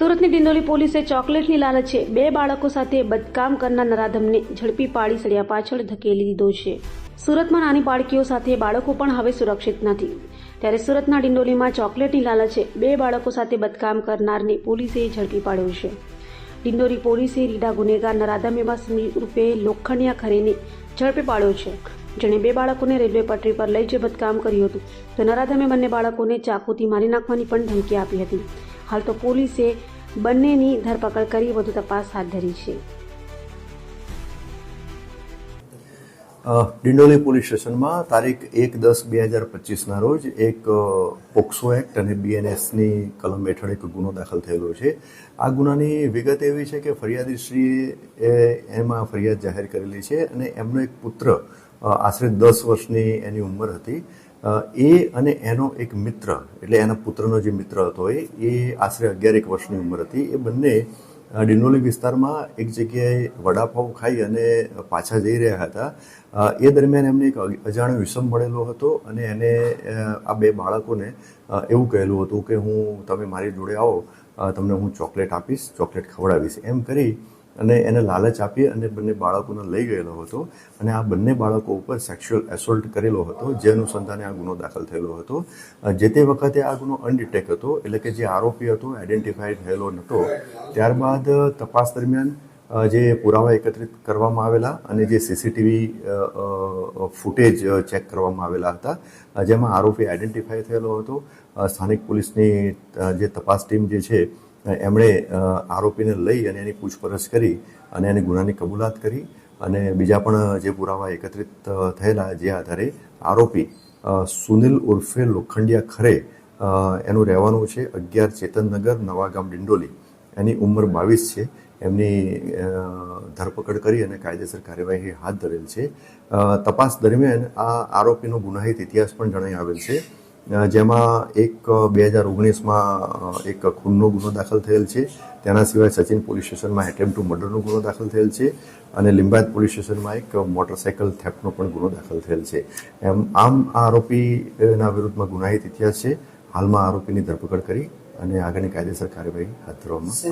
સુરતની ડિંડોલી પોલીસે ચોકલેટની લાલચે બે બાળકો સાથે બદકામ કરનાર નરાધમને ઝડપી પાડી સળિયા પાછળ ધકેલી દીધો છે. સુરતમાં નાની બાળકીઓ સાથે બાળકો પણ હવે સુરક્ષિત નથી. ત્યારે સુરતના ડિંડોલીમાં ચોકલેટની લાલચે બે બાળકો સાથે બદકામ કરનારને પોલીસે ઝડપી પાડ્યો છે. ડિંડોરી પોલીસે રીડા ગુનેગાર નરાધમ એવા રૂપે લોખંડિયા ખરેને ઝડપી પાડ્યો છે. જેણે બે બાળકોને રેલવે પટરી પર લઈ જઈ બદકામ કર્યું હતું. તો નરાધમે બંને બાળકોને ચાકુથી મારી નાખવાની પણ ધમકી આપી હતી. હાલ તો પોલીસે બંનેની ધરપકડ કરી વધુ તપાસ હાથ ધરી છે. ડિંડોલી પોલીસ સ્ટેશનમાં તારીખ એક દસ બે હજાર પચીસના રોજ એક પોક્સો એક્ટ અને બીએનએસની કલમ હેઠળ એક ગુનો દાખલ થયેલો છે. આ ગુનાની વિગત એવી છે કે ફરિયાદીશ્રીએ એમાં ફરિયાદ જાહેર કરેલી છે અને એમનો એક પુત્ર આશરે દસ વર્ષની એની ઉંમર હતી. એ અને એનો એક મિત્ર, એટલે એના પુત્રનો જે મિત્ર હતો એ એ આશરે અગિયાર એક વર્ષની ઉંમર હતી. એ બંને ડિંડોલી વિસ્તારમાં એક જગ્યાએ વડાપાઉં ખાઈ અને પાછા જઈ રહ્યા હતા. એ દરમિયાન એમને એક અજાણ્યો વિષમ મળેલો હતો અને એને આ બે બાળકોને એવું કહેલું હતું કે, હું, તમે મારી જોડે આવો તમને હું ચોકલેટ આપીશ, ચોકલેટ ખવડાવીશ. એમ કરી અને એને લાલચ આપી અને બંને બાળકોને લઈ ગયેલો હતો. અને આ બંને બાળકો ઉપર સેક્સ્યુઅલ એસોલ્ટ કરેલો હતો, જે અનુસંધાને આ ગુનો દાખલ થયેલો હતો. જે તે વખતે આ ગુનો અનડિટેક હતો, એટલે કે જે આરોપી હતો આઈડેન્ટિફાઈડ થયેલો નહોતો ત્યારબાદ તપાસ દરમિયાન જે પુરાવા એકત્રિત કરવામાં આવેલા અને જે સીસીટીવી ફૂટેજ ચેક કરવામાં આવેલા હતા જેમાં આરોપી આઈડેન્ટિફાઈ થયેલો હતો. સ્થાનિક પોલીસની જે તપાસ ટીમ જે છે એમણે આરોપીને લઈ અને એની પૂછપરછ કરી અને એની ગુનાની કબૂલાત કરી અને બીજા પણ જે પુરાવા એકત્રિત થયેલા જે આધારે આરોપી સુનિલ ઉર્ફે લોખંડિયા ખરે એનું રહેવાનું છે અગિયાર ચેતનનગર, નવાગામ, ડિંડોલી. એની ઉંમર બાવીસ છે. એમની ધરપકડ કરી અને કાયદેસર કાર્યવાહી હાથ ધરેલ છે. તપાસ દરમિયાન આ આરોપીનો ગુનાહિત ઇતિહાસ પણ જણાઈ આવેલ છે. જેમાં એક બે હજાર ઓગણીસમાં એક ખૂનનો ગુનો દાખલ થયેલ છે. તેના સિવાય સચિન પોલીસ સ્ટેશનમાં એટેમ્પ ટુ મર્ડરનો ગુનો દાખલ થયેલ છે અને લિંબાયત પોલીસ સ્ટેશનમાં એક મોટરસાયકલ થેફ્ટનો પણ ગુનો દાખલ થયેલ છે. એમ આમ આ આરોપીના વિરુદ્ધમાં ગુનાહિત ઇતિહાસ છે. હાલમાં આરોપીની ધરપકડ કરી અને આગળની કાયદેસર કાર્યવાહી હાથ ધરવામાં આવે.